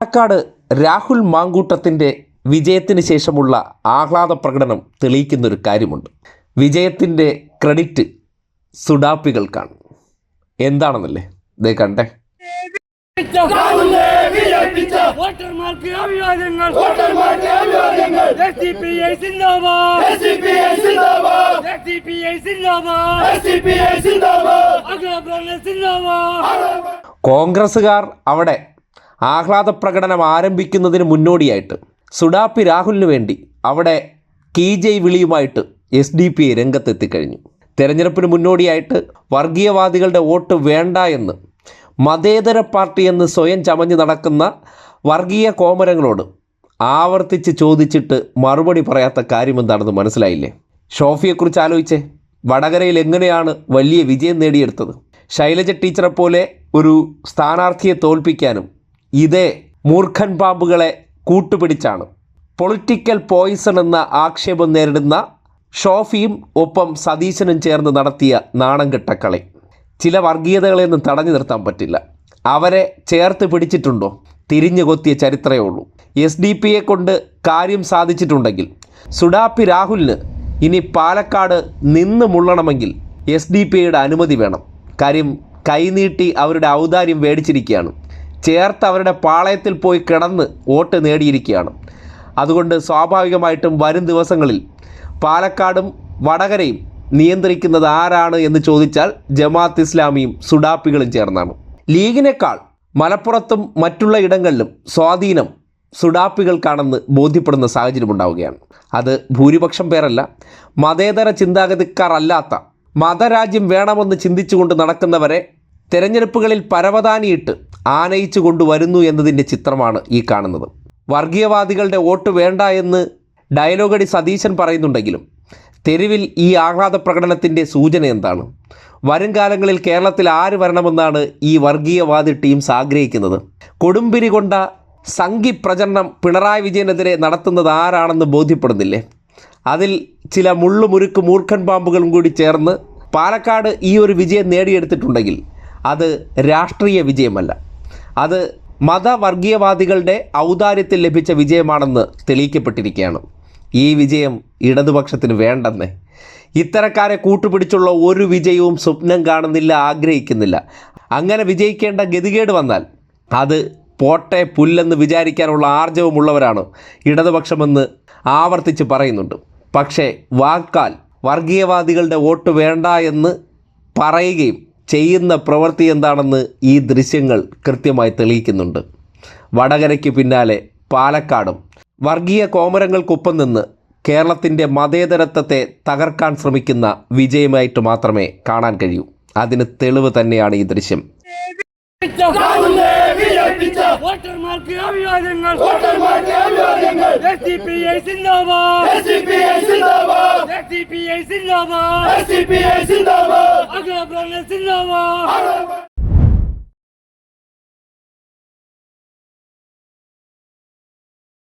പാലക്കാട് രാഹുൽ മാങ്കൂട്ടത്തിന്റെ വിജയത്തിന് ശേഷമുള്ള ആഹ്ലാദ പ്രകടനം തെളിയിക്കുന്നൊരു കാര്യമുണ്ട്. വിജയത്തിന്റെ ക്രെഡിറ്റ് സുഡാപ്പികൾക്കാണ്. എന്താണെന്നല്ലേ? ഇതേ കണ്ടേ. വോട്ടർമാർക്ക് അഭിവാദ്യങ്ങൾ. വോട്ടർമാർക്ക് അഭിവാദ്യങ്ങൾ. SDPI സിന്ദാബാദ്. സിന്ദാബാദ്. സിന്ദാബാദ്. സിന്ദാബാദ്. സിന്ദാബാദ്. കോൺഗ്രസ്സുകാർ അവിടെ ആഹ്ലാദ പ്രകടനം ആരംഭിക്കുന്നതിന് മുന്നോടിയായിട്ട് സുഡാപ്പി രാഹുലിന് വേണ്ടി അവിടെ കീജയ് വിളിയുമായിട്ട് എസ് ഡി പി ഐ രംഗത്തെത്തിക്കഴിഞ്ഞു. തെരഞ്ഞെടുപ്പിന് മുന്നോടിയായിട്ട് വർഗീയവാദികളുടെ വോട്ട് വേണ്ട എന്ന് മതേതര പാർട്ടി എന്ന് സ്വയം ചമഞ്ഞ് നടക്കുന്ന വർഗീയ കോമരങ്ങളോട് ആവർത്തിച്ച് ചോദിച്ചിട്ട് മറുപടി പറയാത്ത കാര്യം എന്താണെന്ന് മനസ്സിലായില്ലേ? ഷോഫിയെക്കുറിച്ച് ആലോചിച്ചേ. വടകരയിൽ എങ്ങനെയാണ് വലിയ വിജയം നേടിയെടുത്തത്? ശൈലജ ടീച്ചറെ പോലെ ഒരു സ്ഥാനാർത്ഥിയെ തോൽപ്പിക്കാനും ഇതേ മൂർഖൻ പാമ്പുകളെ കൂട്ടുപിടിച്ചാണ്. പൊളിറ്റിക്കൽ പോയിസൺ എന്ന ആക്ഷേപം നേരിടുന്ന ഷോഫിയും ഒപ്പം സതീശനും ചേർന്ന് നടത്തിയ നാണം കെട്ടക്കളി ചില വർഗീയതകളെയൊന്നും തടഞ്ഞു നിർത്താൻ പറ്റില്ല. അവരെ ചേർത്ത് പിടിച്ചിട്ടുണ്ടോ? തിരിഞ്ഞു കൊത്തിയ ചരിത്രമേ ഉള്ളൂ. എസ് ഡി പിയെ കൊണ്ട് കാര്യം സാധിച്ചിട്ടുണ്ടെങ്കിൽ സുഡാപ്പി രാഹുലിന് ഇനി പാലക്കാട് നിന്ന് മുള്ളണമെങ്കിൽ എസ് ഡി പിയുടെ അനുമതി വേണം. കാര്യം കൈനീട്ടി അവരുടെ ഔദാര്യം മേടിച്ചിരിക്കുകയാണ്. ചേർത്ത് അവരുടെ പാളയത്തിൽ പോയി കിടന്ന് വോട്ട് നേടിയിരിക്കുകയാണ്. അതുകൊണ്ട് സ്വാഭാവികമായിട്ടും വരും ദിവസങ്ങളിൽ പാലക്കാടും വടകരയും നിയന്ത്രിക്കുന്നത് ആരാണ് എന്ന് ചോദിച്ചാൽ ജമാഅത്ത് ഇസ്ലാമിയും സുഡാപ്പികളും ചേർന്നാണ്. ലീഗിനേക്കാൾ മലപ്പുറത്തും മറ്റുള്ള ഇടങ്ങളിലും സ്വാധീനം സുഡാപ്പികൾക്കാണെന്ന് ബോധ്യപ്പെടുന്ന സാഹചര്യം ഉണ്ടാവുകയാണ്. അത് ഭൂരിപക്ഷം പേരല്ല മതേതര ചിന്താഗതിക്കാർ അല്ലാത്ത മതരാജ്യം വേണമെന്ന് ചിന്തിച്ചുകൊണ്ട് നടക്കുന്നവരെ തെരഞ്ഞെടുപ്പുകളിൽ പരവതാനിയിട്ട് ആനയിച്ചു കൊണ്ടുവരുന്നു എന്നതിന്റെ ചിത്രമാണ് ഈ കാണുന്നത്. വർഗീയവാദികളുടെ വോട്ട് വേണ്ട എന്ന് ഡയലോഗടി സതീശൻ പറയുന്നുണ്ടെങ്കിലും തെരുവിൽ ഈ ആഹ്ലാദ പ്രകടനത്തിന്റെ സൂചന എന്താണ്? വരും കാലങ്ങളിൽ കേരളത്തിൽ ആര് വരണമെന്നാണ് ഈ വർഗീയവാദി ടീംസ് ആഗ്രഹിക്കുന്നത്? കൊടുമ്പിരി കൊണ്ട സംഘി പ്രചരണം പിണറായി വിജയനെതിരെ നടത്തുന്നത് ആരാണെന്ന് ബോധ്യപ്പെടുന്നില്ലേ? അതിൽ ചില മുള്ളുമുരുക്ക് മൂർഖൻ പാമ്പുകളും കൂടി ചേർന്ന് പാലക്കാട് ഈ ഒരു വിജയം നേടിയെടുത്തിട്ടുണ്ടെങ്കിൽ അത് രാഷ്ട്രീയ വിജയമല്ല. അത് മതവർഗീയവാദികളുടെ ഔദാര്യത്തിൽ ലഭിച്ച വിജയമാണെന്ന് തെളിയിക്കപ്പെട്ടിരിക്കുകയാണ്. ഈ വിജയം ഇടതുപക്ഷത്തിന് വേണ്ടെന്നേ. ഇത്തരക്കാരെ കൂട്ടുപിടിച്ചുള്ള ഒരു വിജയവും സ്വപ്നം കാണുന്നില്ല ആഗ്രഹിക്കുന്നില്ല. അങ്ങനെ വിജയിക്കേണ്ട ഗതികേട് വന്നാൽ അത് പോട്ടെ പുല്ലെന്ന് വിചാരിക്കാനുള്ള ആർജവമുള്ളവരാണ് ഇടതുപക്ഷമെന്ന് ആവർത്തിച്ച് പറയുന്നുണ്ട്. പക്ഷേ വാക്കാൽ വർഗീയവാദികളുടെ വോട്ട് വേണ്ട എന്ന് പറയുകയും ചെയ്യുന്ന പ്രവൃത്തി എന്താണെന്ന് ഈ ദൃശ്യങ്ങൾ കൃത്യമായി തെളിയിക്കുന്നുണ്ട്. വടകരയ്ക്ക് പിന്നാലെ പാലക്കാടും. വർഗീയ കോമരങ്ങൾക്കൊപ്പം നിന്ന് കേരളത്തിന്റെ മതേതരത്വത്തെ തകർക്കാൻ ശ്രമിക്കുന്ന വിജയമായിട്ട് മാത്രമേ കാണാൻ കഴിയൂ. അതിന് തെളിവ് തന്നെയാണ് ഈ ദൃശ്യം. വോട്ടർമാർക്ക് അഭിവാദ്യങ്ങൾ. വോട്ടർമാർക്ക് അഭിവാദ്യങ്ങൾ. SDPI സിന്ദാബാദ്. SDPI സിന്ദാബാദ്. SDPI സിന്ദാബാദ്. SDPI സിന്ദാബാദ്. അഖിലപ്രകടന സിന്ദാബാദ്.